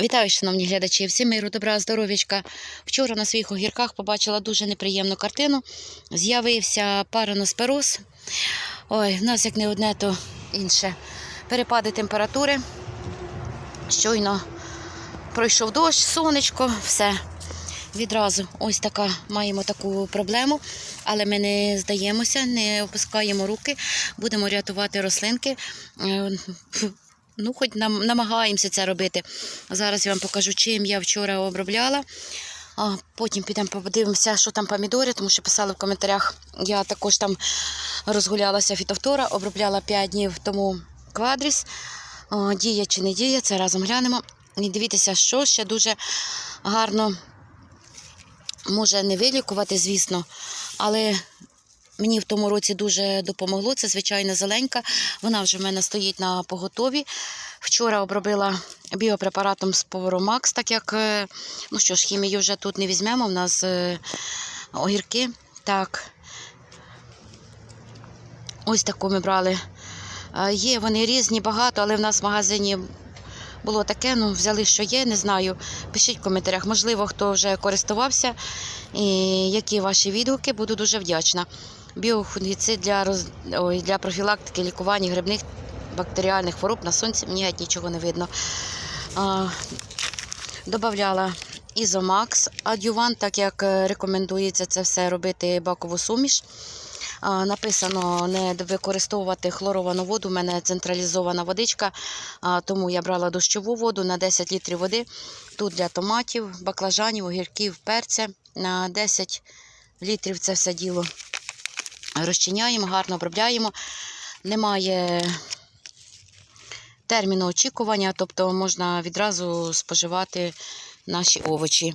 Вітаю, шановні глядачі, всім миру, добра, здоров'ячка. Вчора на своїх огірках побачила дуже неприємну картину. З'явився параноспироз. Ой, в нас як не одне, то інше. Перепади температури. Щойно пройшов дощ, сонечко, все. Відразу ось така маємо таку проблему, але ми не здаємося, не опускаємо руки, будемо рятувати рослинки. Ну, хоч нам, намагаємося це робити. Зараз я вам покажу, чим я вчора обробляла. А потім підемо подивимося, що там помідори, тому що писали в коментарях. Я також там розгулялася фітофтора, обробляла 5 днів тому квадріс. Діє чи не діє, це разом глянемо. І дивіться, що ще дуже гарно може не вилікувати, звісно, але Мені в тому році дуже допомогло. Це звичайна зеленька. Вона вже в мене стоїть на поготові. Вчора обробила біопрепаратом з Poromax, так як, е, ну що ж, хімію вже тут не візьмемо. У нас е, огірки. Так. Ось таку ми брали. Е, Є вони різні, багато, але в нас в магазині було таке, ну взяли, що є, не знаю. Пишіть в коментарях, можливо, хто вже користувався і які ваші відгуки, буду дуже вдячна. Біофунгіцид для, роз... Для профілактики лікування грибних бактеріальних хвороб на сонці мені геть нічого не видно. А, Добавляла ізомакс адювант, так як е, рекомендується це все робити бакову суміш. Написано не використовувати хлоровану воду. У мене централізована водичка, тому я брала дощову воду на 10 літрів води. Тут для томатів, баклажанів, огірків, перця на 10 літрів це все діло розчиняємо, гарно обробляємо. Немає терміну очікування, тобто можна відразу споживати наші овочі.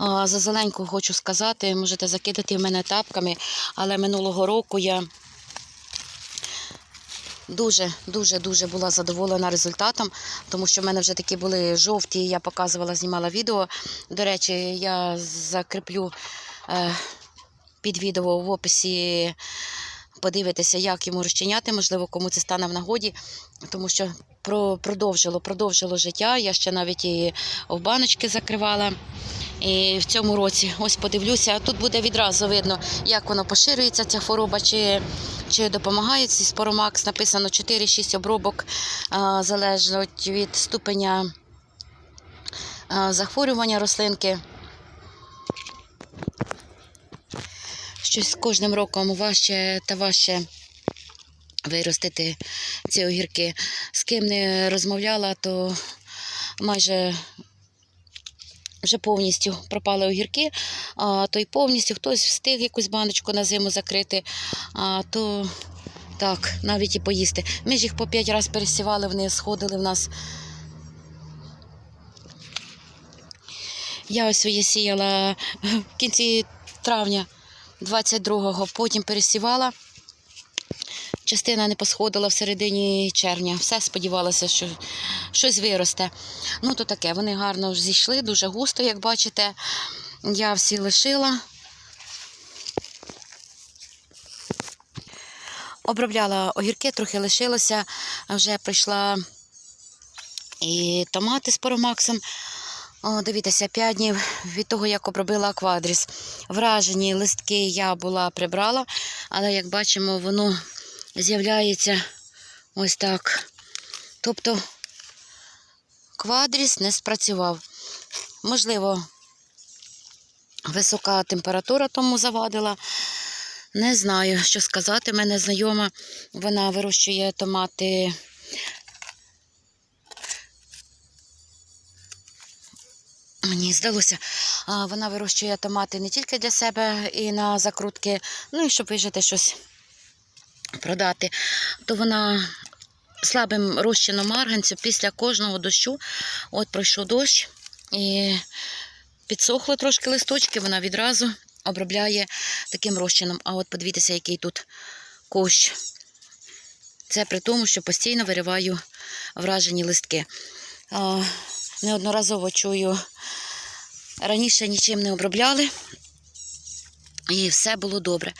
За зеленьку хочу сказати, можете закидати в мене тапками, але минулого року я дуже-дуже-дуже була задоволена результатом, тому що в мене вже такі були жовті, я показувала, знімала відео. До речі, я закріплю е, під відео в описі. Подивитися, як йому розчиняти, можливо, кому це стане в нагоді, тому що про- продовжило, продовжило життя. Я ще навіть і в баночки закривала. І в цьому році ось подивлюся, тут буде відразу видно, як воно поширюється, ця хвороба, чи, чи допомагає цей споромакс. Написано 4-6 обробок, залежить від ступеня захворювання рослинки. Щось з кожним роком важче та важче виростити ці огірки. З ким не розмовляла, то майже вже повністю пропали огірки, а то й повністю хтось встиг якусь баночку на зиму закрити, а то так, навіть і поїсти. Ми ж їх по п'ять разів пересівали, вони сходили в нас. Я ось своє сіяла в кінці травня 22-го, потім пересівала. Частина не посходила в середині червня. Все сподівалася, що щось виросте. Ну, то таке, вони гарно зійшли, дуже густо, як бачите. Я всі лишила. Обробляла огірки, трохи лишилося. Вже прийшла і томати з поромаксом. О, дивіться, 5 днів від того, як обробила аквадріс. Вражені листки я була прибрала, але як бачимо, воно з'являється ось так. Тобто квадріс не спрацював. Можливо, висока температура тому завадила. Не знаю, що сказати. У мене знайома, вона вирощує томати. Мені здалося, вона вирощує томати не тільки для себе і на закрутки, ну і щоб вижити щось продати, то вона слабим розчином марганцю після кожного дощу, от пройшов дощ і підсохли трошки листочки, вона відразу обробляє таким розчином. А от подивіться, який тут кущ. Це при тому, що постійно вириваю вражені листки. Неодноразово чую, раніше нічим не обробляли. І все було добре.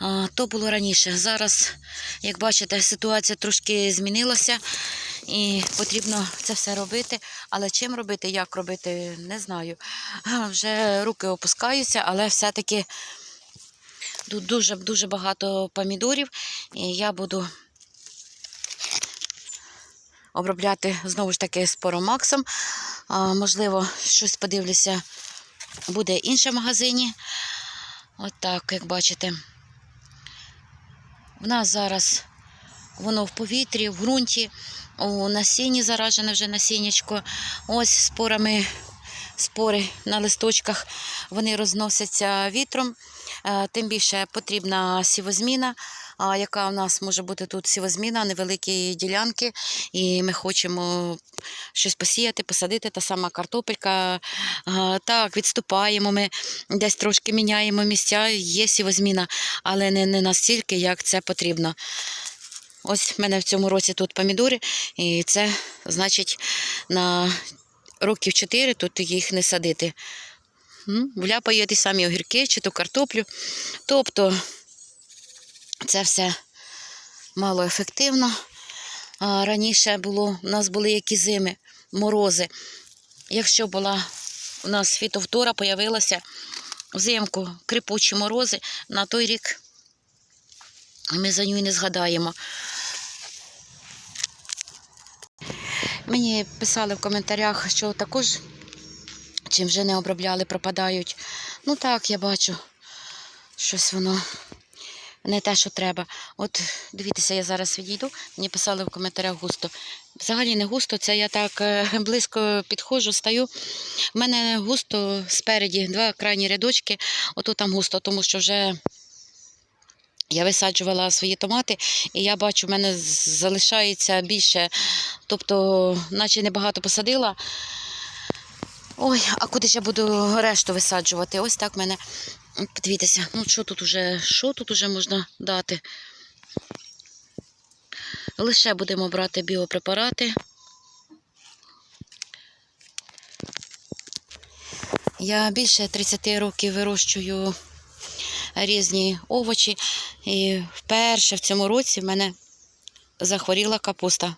А, то було раніше. Зараз, як бачите, ситуація трошки змінилася. І потрібно це все робити. Але чим робити, як робити, не знаю. Вже руки опускаються, але все-таки тут дуже дуже багато помідорів. І я буду обробляти знову ж таки споромаксом. Можливо, щось подивлюся, буде інше в магазині. От так, як бачите. В нас зараз воно в повітрі, в ґрунті, у насінні заражене вже насіннячко. Ось спорами, спори на листочках, вони розносяться вітром. Е, Тим більше потрібна сівозміна, яка у нас може бути тут сівозміна, невеликі ділянки, і ми хочемо щось посіяти, посадити, та сама картопелька. Так, відступаємо, ми десь трошки міняємо місця, є сівозміна, але не, не настільки, як це потрібно. Ось в мене в цьому році тут помідори, і це значить на років 4 тут їх не садити. Я ті самі огірки чи ту картоплю. Тобто це все малоефективно. А раніше було, у нас були які зими, морози. Якщо була у нас фітовтора, появилася взимку крипучі морози, на той рік ми за нього не згадаємо. Мені писали в коментарях, що також чим вже не обробляли, пропадають. Ну так, я бачу, щось воно не те, що треба. От дивіться, я зараз відійду. Мені писали в коментарях густо. Взагалі не густо, це я так е, близько підходжу, стаю. У мене густо спереді два крайні рядочки, ото там густо, тому що вже я висаджувала свої томати, і я бачу, в мене залишається більше. Тобто, наче небагато посадила. Ой, а куди ж я буду решту висаджувати? Ось так в мене. Подивіться, ну що тут уже, що тут уже можна дати? Лише будемо брати біопрепарати. Я більше 30 років вирощую різні овочі. І вперше в цьому році в мене захворіла капуста.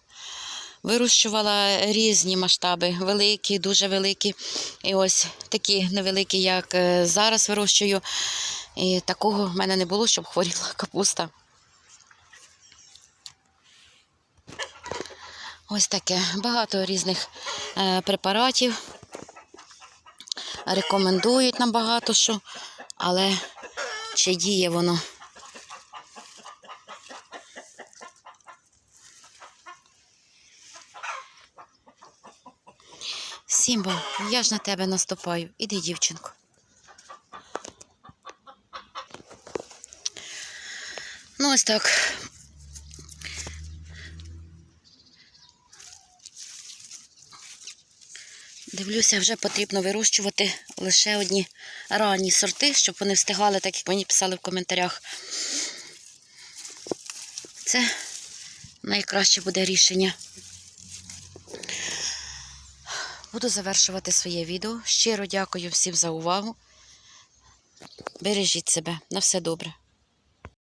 Вирощувала різні масштаби, великі, дуже великі. І ось такі невеликі, як е, зараз вирощую. І такого в мене не було, щоб хворіла капуста. Ось таке. Багато різних е, препаратів. Рекомендують нам багато що, але чи діє воно? Сімба, я ж на тебе наступаю. Іди, дівчинко. Ну, ось так. Дивлюся, вже потрібно вирощувати лише одні ранні сорти, щоб вони встигали, так як мені писали в коментарях. Це найкраще буде рішення. Буду завершувати своє відео. Щиро дякую всім за увагу. Бережіть себе. На все добре.